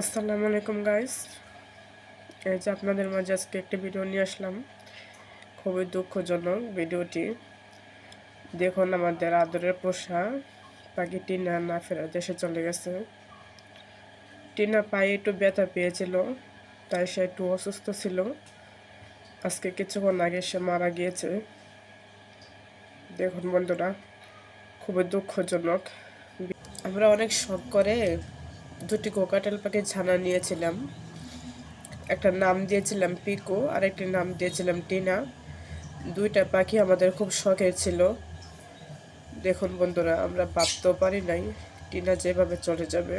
আসসালামু আলাইকুম গাইস এই যে আপনাদের মাঝে আজকে একটি ভিডিও নিয়ে আসলাম। খুবই দুঃখজনক ভিডিওটি দেখুন আমাদের আদরের পোষা পাখি টিনা না ফেরা দেশে চলে গেছে। টিনা পায়ে একটু ব্যথা পেয়েছিল, তাই সে একটু অসুস্থ ছিল। আজকে কিছুক্ষণ আগে সে মারা গিয়েছে। দেখুন বন্ধুরা, খুবই দুঃখজনক। আমরা অনেক শখ করে দুটি কোকাটেল পাখি ছানা নিয়েছিলাম। একটা নাম দিয়েছিলাম পিকো আর একটি নাম দিয়েছিলাম টিনা দুইটা পাখি আমাদের খুব শখের ছিল। দেখুন বন্ধুরা, আমরা ভাবতেও পারি নাই টিনা যেভাবে চলে যাবে।